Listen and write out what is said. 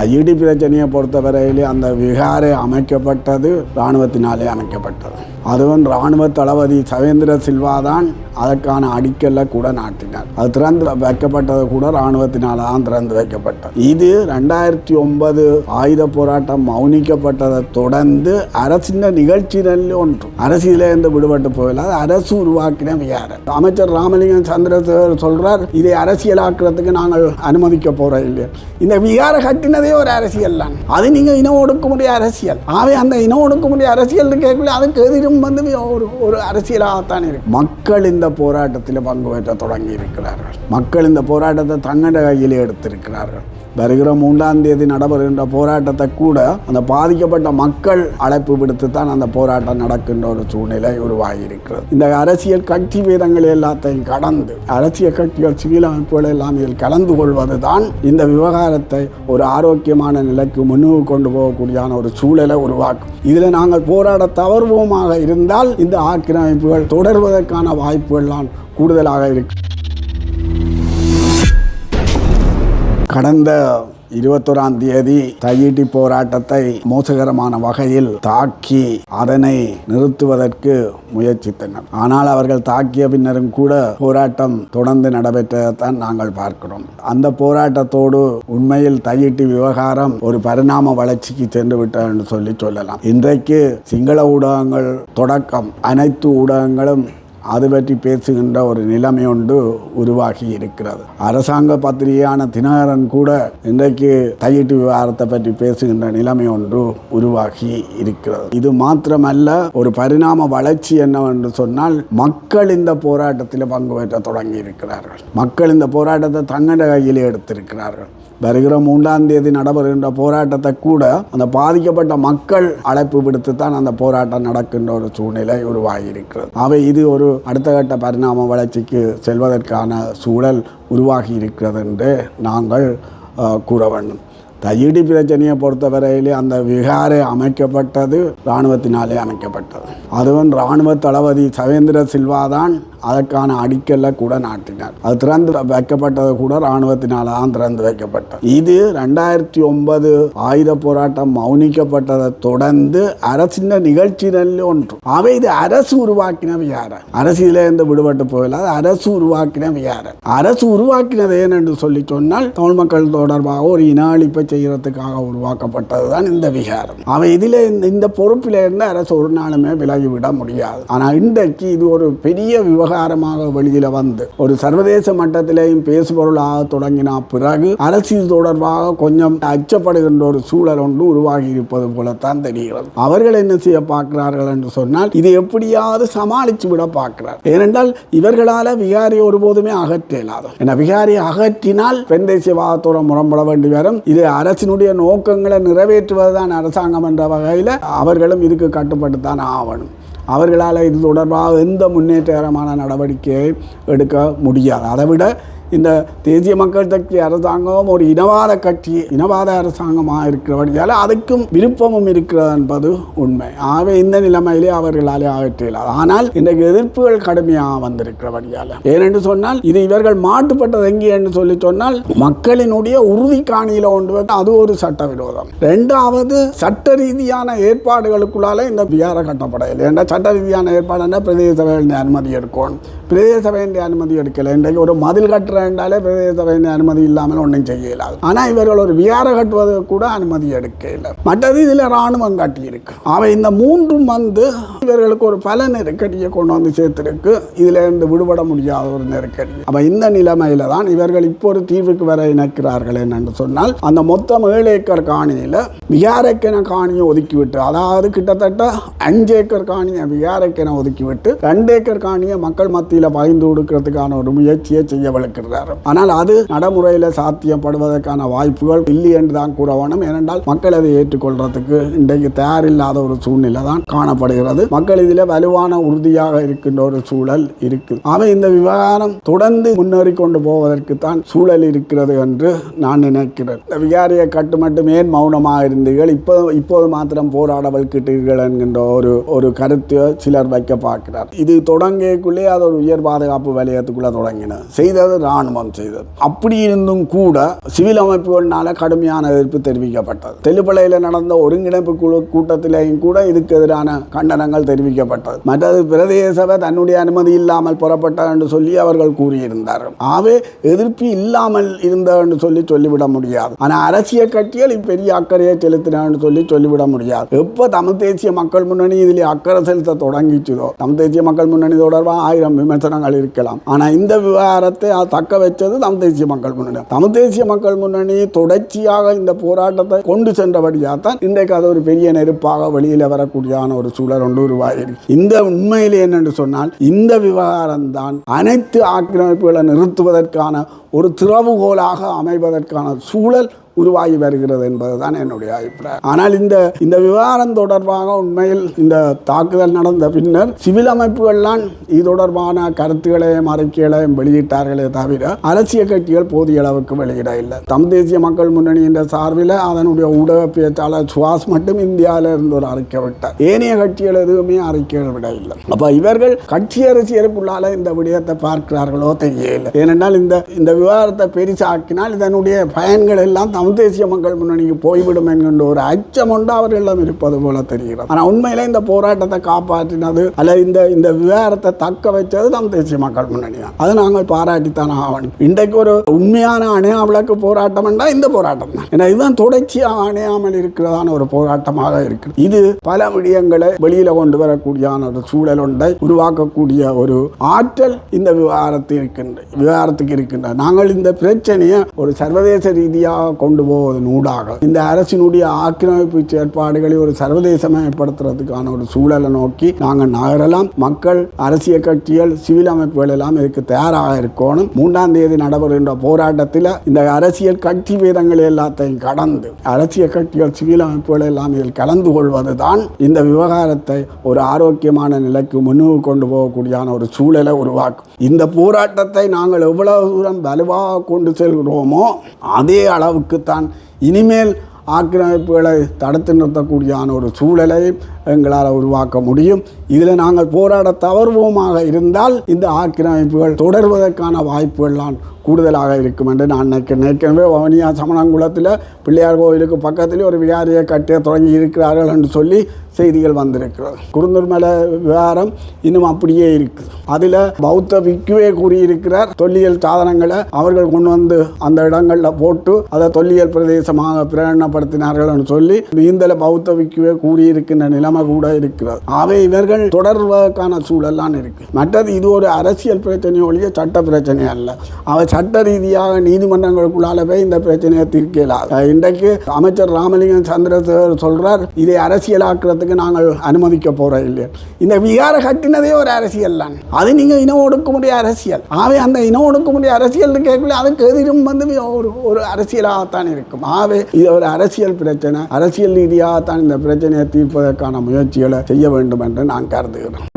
கையடி பிரச்சனையை பொறுத்தவரையிலே அந்த விகாரை அமைக்கப்பட்டது இராணுவத்தினாலே அமைக்கப்பட்டது. அதுவும் இராணுவ தளபதி சவேந்திர சில்வா தான் அதற்கான அடிக்கல்ல கூட நாட்டினார். அது திறந்து வைக்கப்பட்டது கூட இராணுவத்தினால தான் திறந்து வைக்கப்பட்டது. இது ரெண்டாயிரத்தி ஒன்பது ஆயுத போராட்டம் மௌனிக்கப்பட்டதை தொடர்ந்து அரசின் நிகழ்ச்சிகள் ஒன்று. அரசியலேருந்து விடுபட்டு போகல. அரசு உருவாக்கின விகாரம் அமைச்சர் ராமலிங்கம் சந்திரசேகர் சொல்றார் இதை அரசியலாக்குறதுக்கு நாங்கள் அனுமதிக்க போறோம் இல்லையா இந்த விகார கட்டினதே ஒரு அரசியல் தான். அது நீங்க இனம் ஒடுக்குமுறை அரசியல். ஆகவே அந்த இனம் ஒடுக்குமுறை அரசியல் கேட்கல அதுக்கு எதிரும் வந்து ஒரு ஒரு அரசியலாகத்தான் இருக்கு. மக்கள் இந்த போராட்டத்தில் பங்கு பெற்ற தொடங்கி இருக்கிறார்கள். மக்கள் இந்த போராட்டத்தை தங்கட கையில் எடுத்திருக்கிறார்கள். வருகிற மூன்றாம் தேதி நடைபெறுகின்ற போராட்டத்தை கூட அந்த பாதிக்கப்பட்ட மக்கள் அழைப்பு விடுத்து தான் அந்த போராட்டம் நடக்கின்ற ஒரு சூழ்நிலை உருவாகியிருக்கிறது. இந்த அரசியல் கட்சி வீதங்கள் எல்லாத்தையும் கடந்து அரசியல் கட்சிகள் சிவில் அமைப்புகள் எல்லாம் இதில் கலந்து கொள்வது தான் இந்த விவகாரத்தை ஒரு ஆரோக்கியமான நிலைக்கு முன்னுக்கு கொண்டு போகக்கூடியான ஒரு சூழலை உருவாக்கும். இதில் நாங்கள் போராட தவறுவோமாக இருந்தால் இந்த ஆக்கிரமிப்புகள் தொடர்வதற்கான வாய்ப்புகள்லாம் கூடுதலாக இருக்கு. கடந்த இருபத்தொராம் தேதி தையீட்டி போராட்டத்தை மோசகரமான வகையில் தாக்கி அதனை நிறுத்துவதற்கு முயற்சித்தனர். ஆனால் அவர்கள் தாக்கிய பின்னரும் கூட போராட்டம் தொடர்ந்து நடைபெற்றதைத்தான் நாங்கள் பார்க்கிறோம். அந்த போராட்டத்தோடு உண்மையில் தையீட்டி விவகாரம் ஒரு பரிணாம வளர்ச்சிக்கு சென்று விட்டது என்று சொல்லி சொல்லலாம். இன்றைக்கு சிங்கள ஊடகங்கள் தொடக்கம். அனைத்து ஊடகங்களும் அது பற்றி பேசுகின்ற ஒரு நிலைமை ஒன்று உருவாகி இருக்கிறது. அரசாங்க பத்திரிகையான தினகரன் கூட இன்றைக்கு தையீட்டு விவகாரத்தை பற்றி பேசுகின்ற நிலைமை ஒன்று உருவாகி இருக்கிறது. இது மாத்திரமல்ல ஒரு பரிணாம வளர்ச்சி என்னவென்று சொன்னால் மக்கள் இந்த போராட்டத்தில் பங்கு பெற்ற தொடங்கி இருக்கிறார்கள். மக்கள் இந்த போராட்டத்தை தங்கட கையில் எடுத்திருக்கிறார்கள். வருகிற மூன்றாம் தேதி நடைபெறுகின்ற போராட்டத்தை கூட அந்த பாதிக்கப்பட்ட மக்கள் அழைப்பு விடுத்து தான் அந்த போராட்டம் நடக்கின்ற ஒரு சூழ்நிலை உருவாகியிருக்கிறது. அவை இது ஒரு அடுத்த கட்ட பரிணாம வளர்ச்சிக்கு செல்வதற்கான சூழல் உருவாகி இருக்கிறது என்று நாங்கள் கூற வேண்டும். தையீடி பிரச்சனையை பொறுத்தவரையிலே அந்த விகாரை அமைக்கப்பட்டது இராணுவத்தினாலே அமைக்கப்பட்டது. அதுவும் இராணுவ தளபதி சவேந்திர சில்வா தான் அதற்கான அடிக்கல்ல கூட நாட்டினார். அது திறந்து வைக்கப்பட்டது கூட இராணுவத்தினால தான் திறந்து வைக்கப்பட்டது. இது ரெண்டாயிரத்தி ஒன்பது ஆயுத போராட்டம் மௌனிக்கப்பட்டதை தொடர்ந்து அரசின் நிகழ்ச்சிகள் ஒன்று. அவை இது அரசு உருவாக்கின விகாரம் இருந்து விடுபட்டு போகல. அரசு உருவாக்கின விகாரம் அரசு உருவாக்கினது ஏனென்று சொல்லி சொன்னால் தமிழ் மக்கள் தொடர்பாக ஒரு இன அழிப்பை செய்யறதுக்காக உருவாக்கப்பட்டது தான் இந்த விகாரம். அவை இதில் இந்த பொறுப்பில் இருந்து அரசு ஒரு நாளுமே விலகிவிட முடியாது. ஆனால் இன்றைக்கு இது ஒரு பெரிய விவகாரமாக வெளியில் வந்து. ஒரு சர்வதேச மட்டத்திலேயும் பேசுபொருளாக தொடங்கினா பிறகு அரசியல் தொடர்பாக கொஞ்சம் அச்சப்படுகின்ற ஒரு சூழல் ஒன்று உருவாகி இருப்பது போலத்தான் தெரிகிறது. அவர்கள் என்ன செய்ய பார்க்கிறார்கள் என்று சொன்னால் இது எப்படியாவது சமாளித்து விட பார்க்கிறார். ஏனென்றால் இவர்களால் விகாரி ஒருபோதுமே அகற்ற இயலாது. என விகாரியை அகற்றினால் பெண் தேசியவாதத்துடன் முரம்பட வேண்டி வரும். இது அரசினுடைய நோக்கங்களை நிறைவேற்றுவதுதான் அரசாங்கம் என்ற வகையில் அவர்களும் இதுக்கு கட்டுப்பட்டு தான் ஆகணும் அவர்களால் இது தொடர்பாக எந்த முன்னேற்றகரமான நடவடிக்கையை எடுக்க முடியாது. அதை விட இந்த தேசிய மக்கள் சக்தி அரசாங்கம் ஒரு இனவாத கட்சி இனவாத அரசாங்கமாக இருக்கிறபடியால் அதுக்கும் விருப்பமும் இருக்கிறது என்பது உண்மை. ஆகவே இந்த நிலைமையிலே அவர்களாலே அகற்றியலாது ஆனால் இன்றைக்கு எதிர்ப்புகள் கடுமையாக வந்திருக்கிறபடியால். ஏனென்று சொன்னால் இது இவர்கள் மாட்டுப்பட்டது எங்கே என்று சொல்லி சொன்னால் மக்களினுடைய உறுதி காணியில் ஒன்று அது ஒரு சட்டவிரோதம். ரெண்டாவது சட்ட ரீதியான ஏற்பாடுகளுக்குள்ளாலே இந்த விகார கட்டப்படையில் ஏன்னா சட்ட ரீதியான ஏற்பாடுன்னா பிரதேச அனுமதி எடுக்கணும் பிரதேசபையின் அனுமதி எடுக்கல. இன்றைக்கு ஒரு மதில் கட்டுறேன்டாலே பிரதேச சபையின் அனுமதி இல்லாமல் ஒன்றும் செய்ய ஆனால் இவர்கள் ஒரு விகாரம் கட்டுவது கூட அனுமதி எடுக்கல. மற்றது இதில் இராணுவம் காட்டியிருக்கு. அவை இந்த மூன்றும் வந்து இவர்களுக்கு ஒரு பல நெருக்கடியை கொண்டு வந்து சேர்த்திருக்கு. இதில் இருந்து விடுபட முடியாத ஒரு நெருக்கடி. அப்போ இந்த நிலைமையில தான் இவர்கள் இப்போ ஒரு தீர்வுக்கு வர இணைக்கிறார்கள் என்னென்று சொன்னால் அந்த மொத்தம் ஏழு ஏக்கர் காணியில் விகாரைக்கென காணியை ஒதுக்கிவிட்டு அதாவது கிட்டத்தட்ட அஞ்சு ஏக்கர் காணியை விகாரைக்கென ஒதுக்கிவிட்டு ரெண்டு ஏக்கர் காணியை மக்கள் மத்திய மத்தியில் பாய்ந்து கொடுக்கிறதுக்கான ஒரு முயற்சியை செய்ய வளர்க்கிறார். ஆனால் அது நடைமுறையில் சாத்தியப்படுவதற்கான வாய்ப்புகள் இல்லை என்று தான் கூற வேணும். ஏனென்றால் மக்கள் அதை ஏற்றுக்கொள்றதுக்கு இன்றைக்கு தயாரில்லாத ஒரு சூழ்நிலை தான் காணப்படுகிறது. மக்கள் இதில் வலுவான உறுதியாக இருக்கின்ற ஒரு சூழல் இருக்குது ஆக இந்த விவகாரம் தொடர்ந்து முன்னேறி கொண்டு போவதற்கு தான் சூழல் இருக்கிறது என்று நான் நினைக்கிறேன். இந்த விகாரியை கட்டு மட்டும் ஏன் மௌனமாக இருந்தீர்கள்? இப்போ இப்போது மாத்திரம் போராட வல்கிட்டீர்கள் என்கின்ற ஒரு ஒரு கருத்தை சிலர் வைக்க பார்க்கிறார். இது தொடங்கியக்குள்ளே அது ஒரு உயர் பாதுகாப்பு வலயத்துக்குள்ளே தொடங்கினது செய்தது இராணுவம் செய்தது. அப்படி இருந்தும் கூட சிவில் அமைப்புகள்னால கடுமையான எதிர்ப்பு தெரிவிக்கப்பட்டது. தெலுப்பலையில் நடந்த ஒருங்கிணைப்பு குழு கூட்டத்திலேயும் கூட இதுக்கு எதிரான கண்டனங்கள் தெரிவிக்கப்பட்டது. மற்றது பிரதேச சபை தன்னுடைய அனுமதி இல்லாமல் புறப்பட்டார் என்று சொல்லி அவர்கள் கூறியிருந்தார்கள் ஆகவே எதிர்ப்பு இல்லாமல் இருந்தார் என்று சொல்லி சொல்லிவிட முடியாது. ஆனால் அரசியல் கட்சிகள் பெரிய அக்கறையை செலுத்தினான்னு சொல்லி சொல்லிவிட முடியாது. எப்போ தமிழ் தேசிய மக்கள் முன்னணி இதில் அக்கறை செலுத்த தொடங்கிச்சுதோ தமிழ் தேசிய மக்கள் முன்னணி தொடர்பாக ஆயிரம் விமர்சனங்கள் இருக்கலாம். ஆனால் இந்த விவகாரத்தை தக்க வச்சது தமிழ் தேசிய மக்கள் முன்னணி. தமிழ் தேசிய மக்கள் முன்னணி தொடர்ச்சியாக இந்த போராட்டத்தை கொண்டு சென்றபடியாக தான் இன்றைக்கு அது ஒரு பெரிய நெருப்பாக வெளியில் வரக்கூடியான ஒரு சூழல் ஒன்று உருவாகிருக்கு இந்த உண்மையில் என்னென்று சொன்னால் இந்த விவகாரம் தான் அனைத்து ஆக்கிரமிப்புகளை நிறுத்துவதற்கான ஒரு திறவுகோலாக அமைவதற்கான சூழல் உருவாகி வருகிறது என்பதுதான் என்னுடைய அபிப்பிராயம். ஆனால் இந்த இந்த விவகாரம் தொடர்பாக உண்மையில் இந்த தாக்குதல் நடந்த பின்னர் சிவில் அமைப்புகள்லாம் இது தொடர்பான கருத்துக்களையும் அறிக்கைகளையும் வெளியிட்டார்களே தவிர அரசியல் கட்சிகள் போதிய அளவுக்கு வெளியிட இல்லை. தமிழ் தேசிய மக்கள் முன்னணி என்ற சார்பில் அதனுடைய ஊடக பேச்சாளர் சுவாஸ் மட்டும் இந்தியாவில் இருந்து ஒரு அறிக்கை விட்டார். ஏனைய கட்சிகள் எதுவுமே அறிக்கைகள் விட இல்லை. அப்போ இவர்கள் கட்சி அரசியலுக்குள்ளால இந்த விடயத்தை பார்க்கிறார்களோ தெரியல ஏனென்றால் இந்த இந்த விவகாரத்தை பெரிசாக்கினால் இதனுடைய பயன்கள் எல்லாம் தமிழ் தேசிய மக்கள் முன்னணிக்கு போய்விடும் என்கின்ற ஒரு அச்சம் உண்டு அவர்களிடம் இருப்பது போல தெரிகிறது. ஆனால் உண்மையிலே இந்த போராட்டத்தை காப்பாற்றினது அல்ல இந்த இந்த விவகாரத்தை தக்க வச்சது நம் தேசிய மக்கள் முன்னணி தான் அதை நாங்கள் பாராட்டித்தான் ஆகணும். இன்றைக்கு ஒரு உண்மையான அணையா விளக்கு போராட்டம் என்றால் இந்த போராட்டம் தான். ஏன்னா இதுதான் தொடர்ச்சியாக அணையாமல் இருக்கிறதான ஒரு போராட்டமாக இருக்கு இது பல விடயங்களை வெளியில கொண்டு வரக்கூடியான ஒரு சூழல் ஒன்றை உருவாக்கக்கூடிய ஒரு ஆற்றல் இந்த விவகாரத்தில் இருக்கின்ற விவகாரத்துக்கு இருக்கின்ற. நாங்கள் இந்த பிரச்சனையை ஒரு சர்வதேச ரீதியாக கொண்டு போவதன் ஊடாக. இந்த அரசினுடைய ஆக்கிரமிப்பு செயற்பாடுகளை ஒரு சர்வதேசமயப்படுத்துறதுக்கான ஒரு சூழலை நோக்கி நாங்கள் நகரலாம். மக்கள் அரசியல் கட்சிகள் சிவில் அமைப்புகள் எல்லாம் இதுக்கு தயாராக இருக்கணும். மூன்றாம் தேதி நடைபெறுகின்ற போராட்டத்தில் இந்த அரசியல் கட்சி வீதங்கள் எல்லாத்தையும் கடந்து அரசியல் கட்சிகள் சிவில் அமைப்புகள் எல்லாம் இதில் கலந்து கொள்வதுதான் இந்த விவகாரத்தை ஒரு ஆரோக்கியமான நிலைக்கு முன்னுக்கு கொண்டு போகக்கூடியான ஒரு சூழலை உருவாக்கும். இந்த போராட்டத்தை நாங்கள் எவ்வளவு தூரம் வலுவாக கொண்டு செல்கிறோமோ அதே அளவுக்கு தான் இனிமேல் ஆக்கிரமிப்புகளை தடுத்து நிறுத்தக்கூடியான ஒரு சூழலை எங்களால் உருவாக்க முடியும். இதில் நாங்கள் போராட தவறுவோமாக இருந்தால் இந்த ஆக்கிரமிப்புகள் தொடர்வதற்கான வாய்ப்புகள்லாம் கூடுதலாக இருக்கும் என்று நான் நினைக்கிறேன். ஏற்கனவே வவனியா சமணங்குளத்தில் பிள்ளையார் கோவிலுக்கு பக்கத்தில் ஒரு விகாரியை கட்ட தொடங்கி இருக்கிறார்கள் என்று சொல்லி செய்திகள் வந்திருக்கிறது. குருந்தூர் மலை விவகாரம் இன்னும் அப்படியே இருக்குது அதில் பௌத்த விக்குவே கூறியிருக்கிறார். தொல்லியல் சாதனங்களை அவர்கள் கொண்டு வந்து அந்த இடங்களில் போட்டு அதை தொல்லியல் பிரதேசமாக பிரகடனப்படுத்தினார்கள் என்று சொல்லி இந்த பௌத்த விக்குவே கூறியிருக்கின்ற நிலம் கூட இருக்கிறது ஆகவே இவர்கள் தொடர்வதற்கான சூழல்லாம் இருக்கு. மற்றது இது ஒரு அரசியல் பிரச்சனை ஒழிய சட்ட பிரச்சனை அல்ல. அவர் சட்ட ரீதியாக நீதிமன்றங்களுக்குள்ளால போய் இந்த பிரச்சனையை தீர்க்கலாம் இன்றைக்கு அமைச்சர் ராமலிங்கம் சந்திரசேகர் சொல்றார் இதை அரசியலாக்குறதுக்கு நாங்கள் அனுமதிக்க போறோம் இல்லை இந்த விகார கட்டினதே ஒரு அரசியல் தான். அது நீங்க இன முடிய அரசியல். ஆகவே அந்த இன முடிய அரசியல் கேட்கல அதுக்கு எதிரும் வந்து ஒரு ஒரு அரசியலாகத்தான் இருக்கும். ஆகவே இது ஒரு அரசியல் பிரச்சனை. அரசியல் ரீதியாகத்தான் இந்த பிரச்சனையை தீர்ப்பதற்கான முயற்சிகளை செய்ய வேண்டும் என்று நான் கருதுகிறேன்.